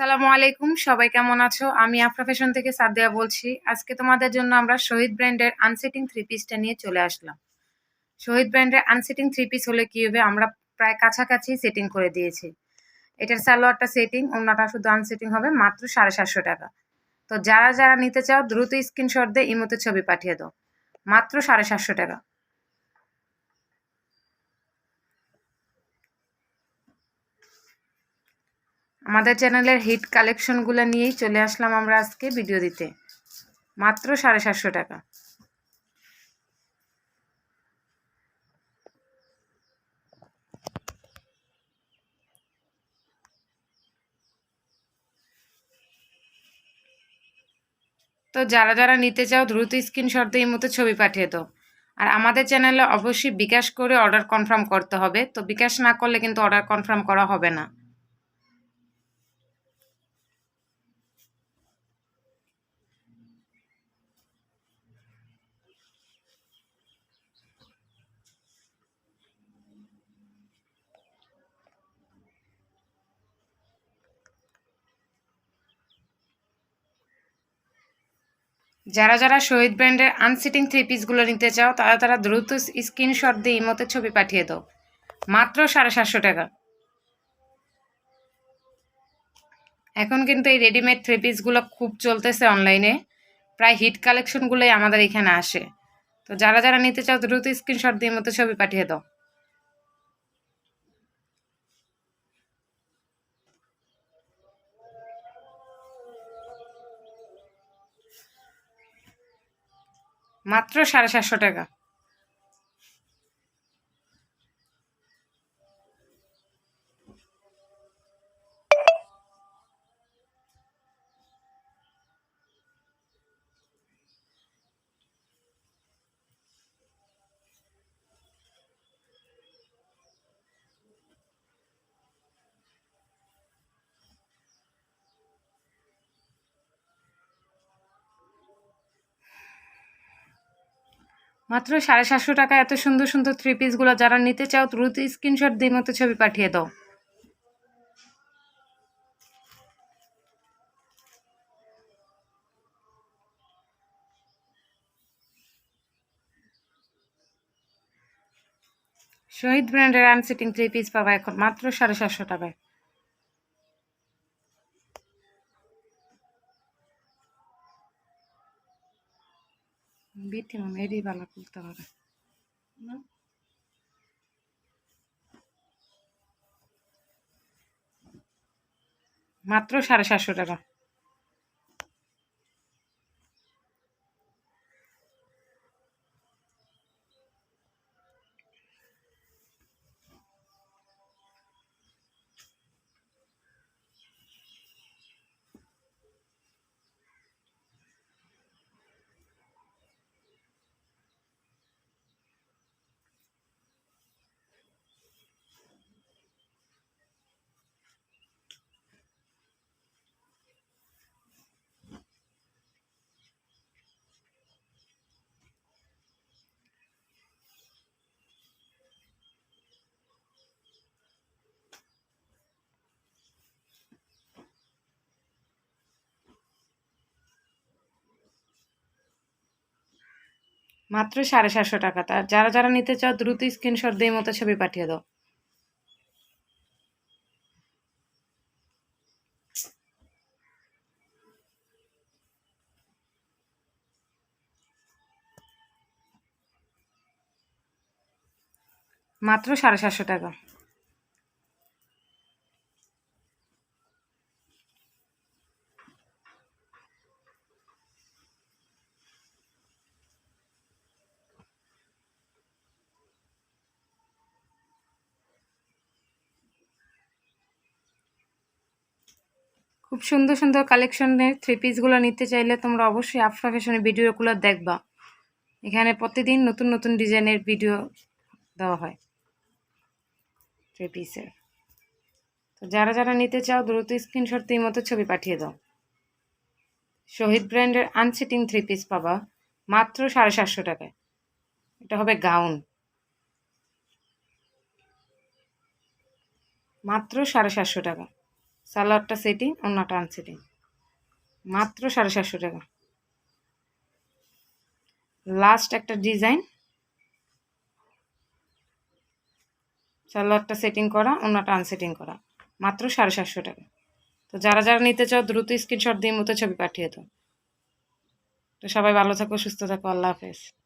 সালামু আলাইকুম, সবাই কেমন আছো? আমি আফরা ফ্যাশন থেকে সাদিয়া বলছি। আজকে তোমাদের জন্য আমরা শহীদ ব্র্যান্ডের আনসেটিং থ্রি পিসটা নিয়ে চলে আসলাম। শহীদ ব্র্যান্ডের আনসেটিং থ্রি পিস হলে কী হবে? আমরা প্রায় কাছাকাছি সেটিং করে দিয়েছি। এটার সালোয়ারটা সেটিং অন্যটা শুধু আনসেটিং হবে, মাত্র সাড়ে সাতশো টাকা। তো যারা যারা নিতে চাও, দ্রুত স্ক্রিনশট দিয়ে ইমোতে ছবি পাঠিয়ে দাও। মাত্র সাড়ে সাতশো টাকা। আমাদের চ্যানেলের হিট কালেকশনগুলো নিয়েই চলে আসলাম আমরা আজকে ভিডিও দিতে। মাত্র সাড়ে সাতশো টাকা। তো যারা যারা নিতে চাও, দ্রুত স্ক্রিনশট দিয়ে মতো ছবি পাঠিয়ে দাও। আর আমাদের চ্যানেলে অবশ্যই বিকাশ করে অর্ডার কনফার্ম করতে হবে। তো বিকাশ না করলে কিন্তু অর্ডার কনফার্ম করা হবে না। যারা যারা শহীদ ব্র্যান্ডের আনসিটিং থ্রি পিসগুলো নিতে চাও, তারা তারা দ্রুত স্ক্রিনশট দিয়ে ইমোতে ছবি পাঠিয়ে দাও। মাত্র সাড়ে সাতশো টাকা। এখন কিন্তু এই রেডিমেড থ্রি পিসগুলো খুব চলতেছে অনলাইনে প্রায় হিট কালেকশনগুলোই আমাদের এখানে আসে। তো যারা যারা নিতে চাও, দ্রুত স্ক্রিনশট দিয়ে মতো ছবি পাঠিয়ে দাও। মাত্র সাড়ে সাতশো টাকা। মাত্র সাড়ে সাতশো টাকা, এত সুন্দর সুন্দর থ্রি পিসগুলো যারা নিতে চাও, দ্রুত স্ক্রিনশট দিয়ে মতো ছবি পাঠিয়ে দাও। শহীদ ব্র্যান্ডের আনসিটিং থ্রি পিস পাবা এখন, মাত্র সাড়ে সাতশো টাকায়। বিটি মানে এরই বালা খুলতে পারে মাত্র সাড়ে সাতশো টাকা। মাত্র সাড়ে সাতশো টাকা। তার যারা যারা নিতে চাও, দ্রুত স্ক্রিনশট দিয়ে মতো ছবি পাঠিয়ে দাও। মাত্র সাড়ে সাতশো টাকা। খুব সুন্দর সুন্দর কালেকশনের থ্রি পিসগুলো নিতে চাইলে তোমরা অবশ্যই আফরা ফ্যাশনের ভিডিওগুলো দেখবা। এখানে প্রতিদিন নতুন নতুন ডিজাইনের ভিডিও দেওয়া হয় থ্রি পিসের তো যারা যারা নিতে চাও, দ্রুত স্ক্রিনশট দিয়ে মতো ছবি পাঠিয়ে দাও। শহীদ ব্র্যান্ডের আনসিটিং থ্রি পিস পাবা মাত্র সাড়ে সাতশো টাকায়। এটা হবে গাউন মাত্র সাড়ে সাতশো টাকা। সালোয়ারটা সেটিং অন্যটা আনসেটিং মাত্র সাড়ে সাতশো টাকা। লাস্ট একটা ডিজাইন সালোয়ারটা সেটিং করা, অন্যটা আনসেটিং করা। মাত্র সাড়ে সাতশো টাকা। তো যারা যারা নিতে চাও, দ্রুত স্ক্রিনশট দিয়ে মতো ছবি পাঠিয়ে দাও। তো সবাই ভালো থাকো, সুস্থ থাকো, আল্লাহ হাফেজ।